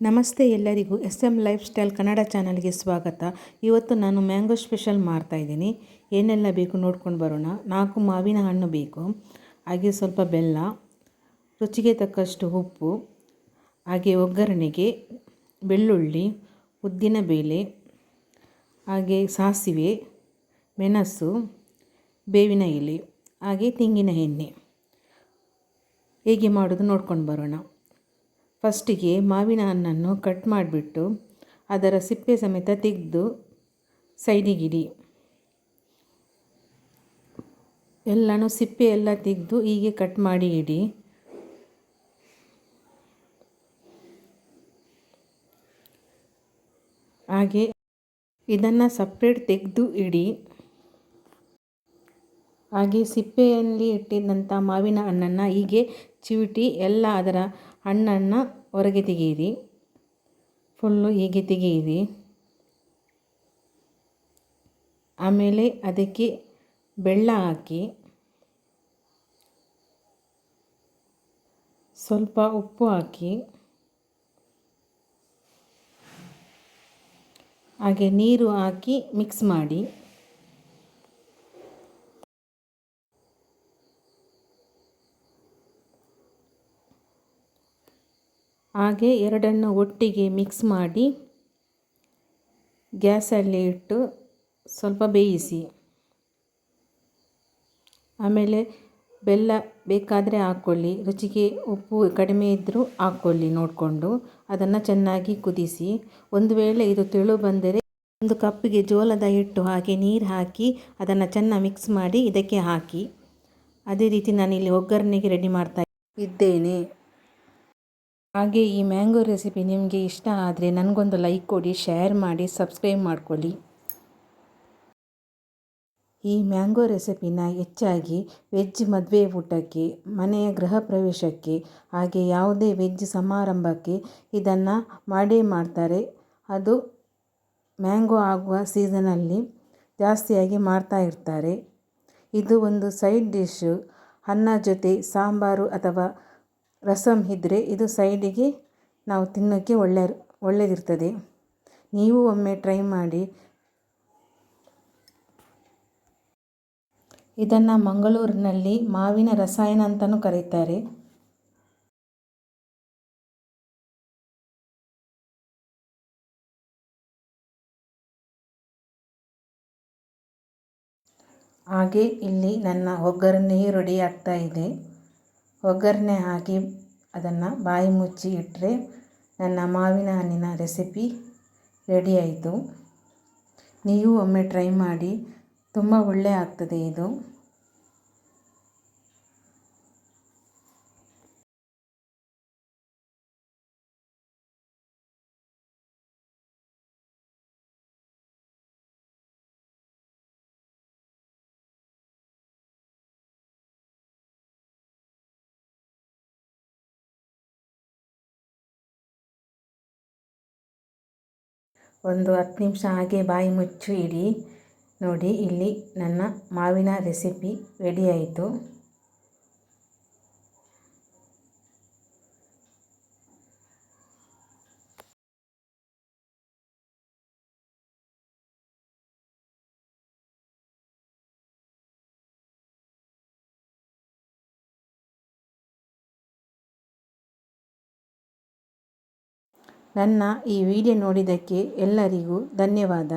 ನಮಸ್ತೆ ಎಲ್ಲರಿಗೂ S M life style Kannada ಚಾನಲ್ಗೆ ಸ್ವಾಗತ. ಇವತ್ತು ನಾನು ಮ್ಯಾಂಗೋ ಸ್ಪೆಷಲ್ ಮಾಡ್ತಾಯಿದ್ದೀನಿ ಏನೆಲ್ಲ ಬೇಕು ನೋಡ್ಕೊಂಡು ಬರೋಣ. ನಾಲ್ಕು ಮಾವಿನ ಹಣ್ಣು ಬೇಕು. ಹಾಗೆ ಸ್ವಲ್ಪ ಬೆಲ್ಲ, ರುಚಿಗೆ ತಕ್ಕಷ್ಟು ಉಪ್ಪು, ಹಾಗೆ ಒಗ್ಗರಣೆಗೆ ಬೆಳ್ಳುಳ್ಳಿ, ಉದ್ದಿನ ಬೇಳೆ, ಹಾಗೆ ಸಾಸಿವೆ, ಮೆಣಸು, ಬೇವಿನ ಎಲೆ, ಹಾಗೆ ತೆಂಗಿನ ಎಣ್ಣೆ. ಹೇಗೆ ಮಾಡೋದು ನೋಡ್ಕೊಂಡು ಬರೋಣ. ಫಸ್ಟಿಗೆ ಮಾವಿನ ಹಣ್ಣನ್ನು ಕಟ್ ಮಾಡಿಬಿಟ್ಟು ಅದರ ಸಿಪ್ಪೆ ಸಮೇತ ತೆಗೆದು ಸೈಡಿಗಿಡಿ. ಎಲ್ಲನೂ ಸಿಪ್ಪೆ ಎಲ್ಲ ತೆಗೆದು ಹೀಗೆ ಕಟ್ ಮಾಡಿ ಇಡಿ. ಹಾಗೆ ಇದನ್ನು ಸಪ್ರೇಟ್ ತೆಗೆದು ಇಡಿ. ಹಾಗೆ ಸಿಪ್ಪೆಯಲ್ಲಿ ಇಟ್ಟಿದ್ದಂಥ ಮಾವಿನ ಹಣ್ಣನ್ನು ಹೀಗೆ ಚಿವಿಟಿ ಎಲ್ಲ ಅದರ ಹಣ್ಣನ್ನು ಹೊರಗೆ ತೆಗೆಯಿರಿ. ಫುಲ್ಲು ಹೀಗೆ ತೆಗೆಯಿರಿ. ಆಮೇಲೆ ಅದಕ್ಕೆ ಬೆಲ್ಲ ಹಾಕಿ, ಸ್ವಲ್ಪ ಉಪ್ಪು ಹಾಕಿ, ಹಾಗೆ ನೀರು ಹಾಕಿ ಮಿಕ್ಸ್ ಮಾಡಿ. ಹಾಗೆ ಎರಡನ್ನು ಒಟ್ಟಿಗೆ ಮಿಕ್ಸ್ ಮಾಡಿ ಗ್ಯಾಸಲ್ಲಿ ಇಟ್ಟು ಸ್ವಲ್ಪ ಬೇಯಿಸಿ. ಆಮೇಲೆ ಬೆಲ್ಲ ಬೇಕಾದರೆ ಹಾಕ್ಕೊಳ್ಳಿ, ರುಚಿಗೆ ಉಪ್ಪು ಕಡಿಮೆ ಇದ್ದರೂ ಹಾಕ್ಕೊಳ್ಳಿ ನೋಡಿಕೊಂಡು, ಅದನ್ನು ಚೆನ್ನಾಗಿ ಕುದಿಸಿ. ಒಂದು ವೇಳೆ ಇದು ತೆಳು ಬಂದರೆ ಒಂದು ಕಪ್ಪಿಗೆ ಜೋಳದ ಹಿಟ್ಟು ಹಾಕಿ, ನೀರು ಹಾಕಿ, ಅದನ್ನು ಚೆನ್ನಾಗಿ ಮಿಕ್ಸ್ ಮಾಡಿ ಇದಕ್ಕೆ ಹಾಕಿ. ಅದೇ ರೀತಿ ನಾನಿಲ್ಲಿ ಒಗ್ಗರಣೆಗೆ ರೆಡಿ ಮಾಡ್ತಾ ಇದ್ದೇನೆ. ಹಾಗೆ ಈ ಮ್ಯಾಂಗೋ ರೆಸಿಪಿ ನಿಮಗೆ ಇಷ್ಟ ಆದರೆ ನನಗೊಂದು ಲೈಕ್ ಕೊಡಿ, ಶೇರ್ ಮಾಡಿ, ಸಬ್ಸ್ಕ್ರೈಬ್ ಮಾಡ್ಕೊಳ್ಳಿ. ಈ ಮ್ಯಾಂಗೋ ರೆಸಿಪಿನ ಹೆಚ್ಚಾಗಿ ವೆಜ್ ಮದುವೆ ಊಟಕ್ಕೆ, ಮನೆಯ ಗೃಹ ಪ್ರವೇಶಕ್ಕೆ, ಹಾಗೆ ಯಾವುದೇ ವೆಜ್ ಸಮಾರಂಭಕ್ಕೆ ಇದನ್ನು ಮಾಡೇ ಮಾಡ್ತಾರೆ. ಅದು ಮ್ಯಾಂಗೋ ಆಗುವ ಸೀಸನಲ್ಲಿ ಜಾಸ್ತಿಯಾಗಿ ಮಾಡ್ತಾ ಇರ್ತಾರೆ. ಇದು ಒಂದು ಸೈಡ್ ಡಿಶ್ಶು ಅನ್ನ ಜೊತೆ ಸಾಂಬಾರು ಅಥವಾ ರಸಮ್ ಇದ್ದರೆ ಇದು ಸೈಡಿಗೆ ನಾವು ತಿನ್ನೋಕ್ಕೆ ಒಳ್ಳೆ ಒಳ್ಳೆಯದಿರ್ತದೆ ನೀವು ಒಮ್ಮೆ ಟ್ರೈ ಮಾಡಿ. ಇದನ್ನು ಮಂಗಳೂರಿನಲ್ಲಿ ಮಾವಿನ ರಸಾಯನ ಅಂತಲೂ ಕರೀತಾರೆ. ಹಾಗೆ ಇಲ್ಲಿ ನನ್ನ ಒಗ್ಗರಣೆಯು ರೆಡಿ ಆಗ್ತಾ ಇದೆ. ಒಗ್ಗರಣೆ ಹಾಕಿ ಅದನ್ನು ಬಾಯಿ ಮುಚ್ಚಿ ಇಟ್ಟರೆ ನನ್ನ ಮಾವಿನ ಹಣ್ಣಿನ ರೆಸಿಪಿ ರೆಡಿ ಆಯಿತು. ನೀವು ಒಮ್ಮೆ ಟ್ರೈ ಮಾಡಿ, ತುಂಬ ಒಳ್ಳೆ ಆಗ್ತದೆ ಇದು. ಒಂದು ಹತ್ತು ನಿಮಿಷ ಹಾಗೆ ಬಾಯಿ ಮುಚ್ಚಿ ಇಡಿ. ನೋಡಿ ಇಲ್ಲಿ ನನ್ನ ಮಾವಿನ ರೆಸಿಪಿ ರೆಡಿ ಆಯಿತು. ನನ್ನ ಈ ವಿಡಿಯೋ ನೋಡಿದ್ದಕ್ಕೆ ಎಲ್ಲರಿಗೂ ಧನ್ಯವಾದ.